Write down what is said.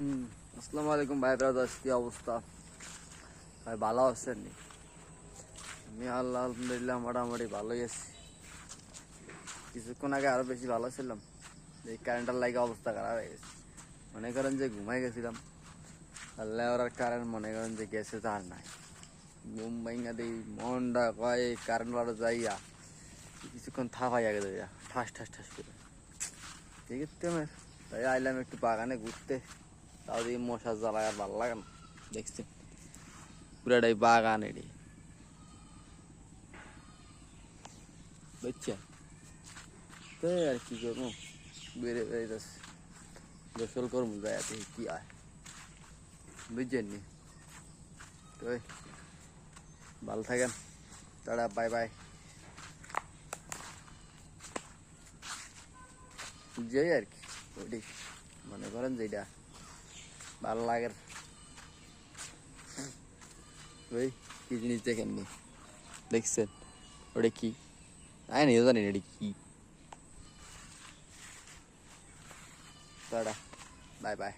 হুম, আসসালামু আলাইকুম ভাই ব্রাদার্স কি অবস্থা? ভাই ভালো আছেন আমি আল্লাহ, আলহামদুলিল্লাহ, মোটামুটি ভালোই আছি। কিছুক্ষণ আগে আরও বেশি ভালো ছিলাম। এই কারেন্টের লাগে অবস্থা খারাপ হয়ে গেছে। মনে করেন যে ঘুমাই গেছিলাম। আল্লাহ, ওর কারেন্ট মনে করেন যে গেছে তার নাই। ঘুম ভাঙ্গা দিই, মনটা কয় কারেন্ট বাড়ো যাইয়া, কিছুক্ষণ থাপাই আগে যাইয়া ঠাস ঠাস ঠাস করে। ঠিক আছে তাই আইলাম একটু বাগানে ঘুরতে। তাও দিয়ে মশার জ্বালা আর ভালো লাগে না। দেখছি, পুরাটাই বাগান এটি। বুঝছে তো আর কি করব? বেড়ে বেড়েছে গোসল করব যাইতে কি হয়। বুঝছেন নি? তো ভালো থাকেন। Tata, bye bye. যাই আর কি, ওইটাই। মনে করেন যেটা ভালো লাগে ওই কি জিনিস দেখেননি দেখছেন? ওটা কি? আমি নিজেও জানি না এটা কি? টাটা। Bye bye.